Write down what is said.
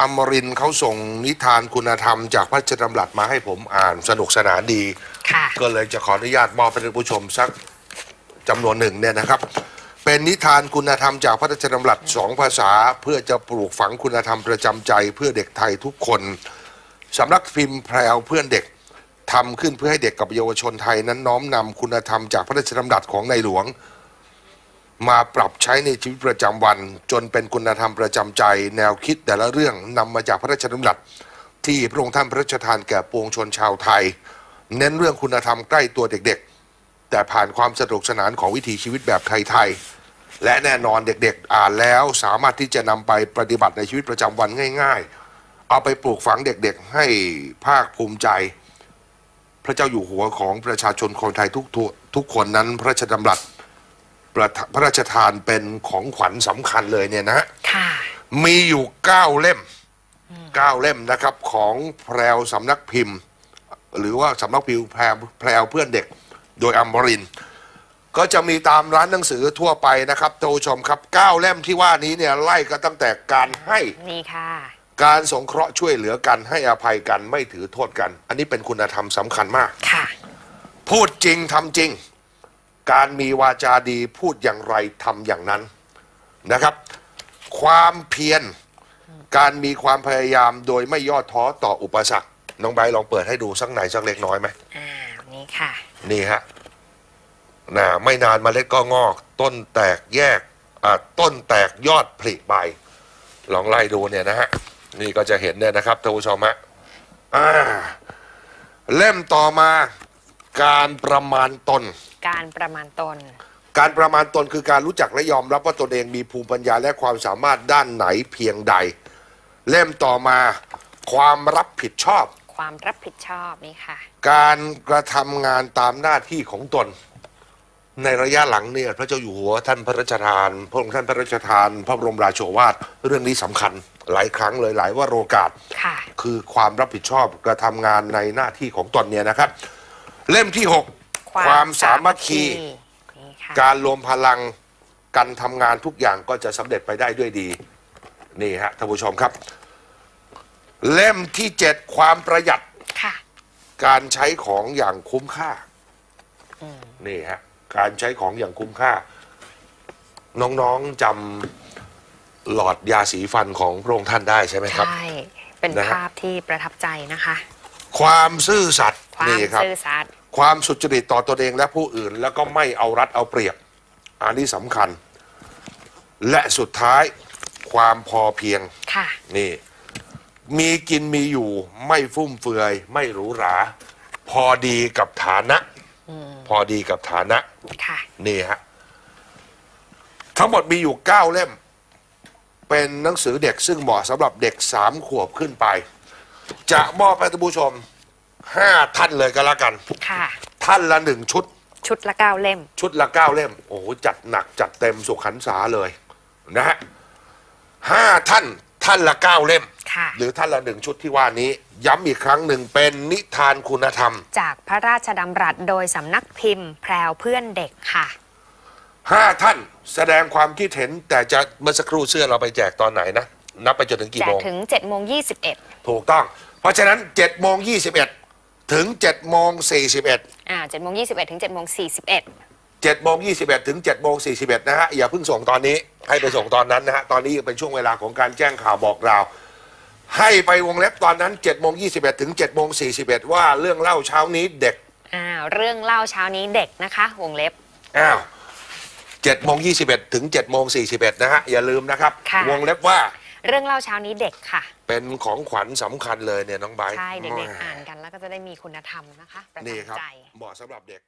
อมรินทร์เขาส่งนิทานคุณธรรมจากพระราชดำรัสมาให้ผมอ่านสนุกสนานดี ค่ะ ก็เลยจะขออนุญาตมอบให้ท่านผู้ชมสักจำนวนหนึ่งเนี่ยนะครับ เป็นนิทานคุณธรรมจากพระราชดำรัสสองภาษา เพื่อจะปลูกฝังคุณธรรมประจำใจเพื่อเด็กไทยทุกคนสำนักพิมพ์แพรวเพื่อนเด็กทำขึ้นเพื่อให้เด็กกับเยาวชนไทยนั้นน้อมนำคุณธรรมจากพระราชดำรัสของในหลวง มาปรับใช้ในชีวิตประจำวัน จนเป็นคุณธรรมประจำใจ แนวคิดแต่ละเรื่องนำมาจากพระราชดำรัสที่พระองค์ท่านพระราชทานแก่ปวงชนชาวไทย เน้นเรื่องคุณธรรมใกล้ตัวเด็กๆ แต่ผ่านความสนุกสนานของวิถีชีวิตแบบไทยๆและแน่นอนเด็กๆ อ่านแล้วสามารถที่จะนำไปปฏิบัติในชีวิตประจำวันง่าย ๆ เอาไปปลูกฝังเด็กๆ ให้ภาคภูมิใจ พระเจ้าอยู่หัวของประชาชนคนไทยทุกทุทุกคนนั้นพระราชดำรัส ประทะพระราชทานเป็นของขวัญสำคัญเลยเนี่ยนะฮะค่ะ มีอยู่เก้าเล่มเก้าเล่มนะครับของแพรวสำนักพิมพ์ หรือว่าสำนักพิมพ์แพรวแพรวเพื่อนเด็กโดยอมรินทร์ก็จะมีตามร้านหนังสือทั่วไปนะครับท่านผู้ชมครับเก้าเล่มที่ว่านี้เนี่ยไล่ก็ตั้งแต่การให้นี่ค่ะ การสงเคราะห์ช่วยเหลือกันให้อภัยกันไม่ถือโทษกัน อันนี้เป็นคุณธรรมสำคัญมาก ค่ะ พูดจริงทำจริง การมีวาจาดีพูดอย่างไรทำอย่างนั้นนะครับ ความเพียรการมีความพยายามโดยไม่ย่อท้อต่ออุปสรรคน้องไบร์ทลองเปิดให้ดูสักไหนสักเล็กน้อยไหมอ่านี่ค่ะ นี่ฮะนะไม่นานเมล็ดก็งอก ต้นแตกแยกอ่าต้นแตกยอดผลิใบ ลองไล่ดูเนี่ยนะฮะนี่ก็จะเห็นเนี่ยนะครับท่านผู้ชมฮะอ่าเล่มต่อมา การประมาณตน การประมาณตน การประมาณตนคือการรู้จักและยอมรับว่าตนเองมีภูมิปัญญาและความสามารถด้านไหนเพียงใด เล่มต่อมาความรับผิดชอบ ความรับผิดชอบนี่ค่ะ การกระทำงานตามหน้าที่ของตน ในระยะหลังเนี่ยพระเจ้าอยู่หัวท่านพระราชทาน พระองค์ท่านพระราชทาน พระบรมราโชวาทเรื่องนี้สำคัญ หลายครั้งเลยหลายวาโรกาส ค่ะ คือความรับผิดชอบกระทำงานในหน้าที่ของตนเนี่ยนะครับ เล่มที่ 6 ความสามัคคีนี่ค่ะการรวมพลังกันทำงานทุกอย่างก็จะสำเร็จไปได้ด้วยดี นี่ฮะท่านผู้ชมครับ เล่มที่ 7 ความประหยัดค่ะการใช้ของอย่างคุ้มค่านี่ฮะการใช้ของอย่างคุ้มค่า น้องๆจำหลอดยาสีฟันของพระองค์ท่านได้ใช่ไหมครับใช่เป็นนะฮะภาพที่ประทับใจนะคะ ความซื่อสัตย์ความนี่ครับซื่อสัตย์ ความสุจริตต่อตนเองและผู้อื่น แล้วก็ไม่เอารัดเอาเปรียบ อันนี้สำคัญ และสุดท้ายความพอเพียงค่ะ นี่ มีกินมีอยู่ไม่ฟุ่มเฟือย ไม่หรูหรา พอดีกับฐานะ พอดีกับฐานะ ค่ะ นี่ฮะ ทั้งหมดมีอยู่เก้าเล่ม เป็นหนังสือเด็กซึ่งเหมาะสำหรับเด็กสามขวบขึ้นไป จะมอบให้ท่านผู้ชม ห้าท่านเลยก็แล้วกัน ค่ะ ท่านละหนึ่งชุด ชุดละเก้าเล่ม ชุดละเก้าเล่ม โอ้โหจัดหนักจัดเต็มสุขันษาเลยนะฮะห้าท่านท่านละเก้าเล่ม ค่ะ หรือท่านละหนึ่งชุดที่ว่านี้ ย้ำอีกครั้งหนึ่งเป็นนิทานคุณธรรม จากพระราชดำรัสโดยสำนักพิมพ์ แพรวเพื่อนเด็กค่ะ ห้าท่านแสดงความคิดเห็นแต่จะเมื่อสักครู่เสื้อเราไปแจกตอนไหนนะ นับไปจนถึงกี่แจโมกง ถึง7โมง21ถูกต้อง เพราะฉะนั้น7โมง21 ถึง7โมง41 อ่า7โมง21ถึง7โมง41 7โมง21 ถึง7โมง41 นะฮะ อย่าเพิ่งส่งตอนนี้ ให้ไปส่งตอนนั้นนะฮะ ตอนนี้ยังเป็นช่วงเวลาของการแจ้งข่าวบอกราว ให้ไปวงเล็บตอนนั้น7โมง21 ถึง7โมง41 ว่าเรื่องเล่าเช้านี้เด็ก อ่าเรื่องเล่าเช้านี้เด็กนะคะวงเล็บ อ้าว7โมง21 ถึง7โมง41 นะฮะ อย่าลืมนะครับ ค่ะ วงเล็บว่า เรื่องเล่าเช้านี้เด็กค่ะ เป็นของขวัญสำคัญเลยเนี่ยน้องไบร์ทใช่เด็กๆอ่านกันแล้วก็จะได้มีคุณธรรมนะคะประนี่คทัรับบใจ เหมาะสำหรับเด็ก